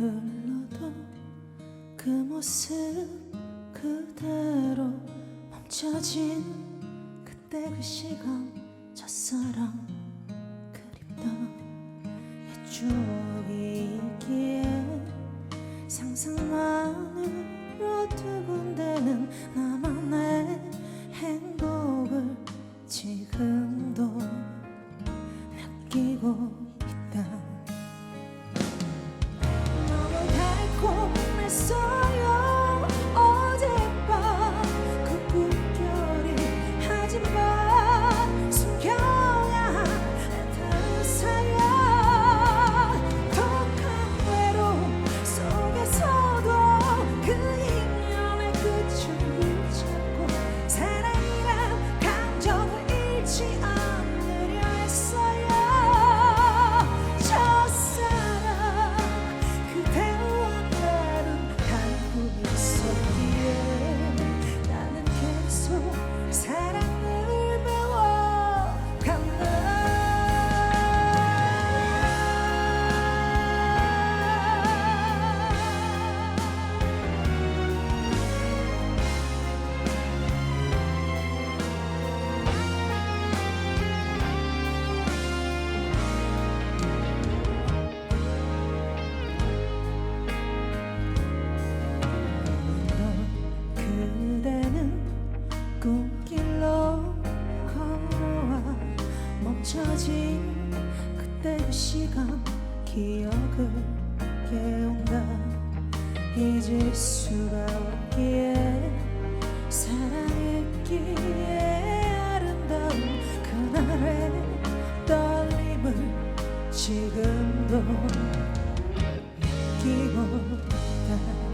흘러도 그 모습 그대로 멈춰진 그때 그 시간 첫사랑 추억이 있기에 상상 멈춰진 그때 그 시간 기억을 깨운다. 잊을 수가 없기에 사랑했기에 아름다운 그날의 떨림을 지금도 느끼고 있다.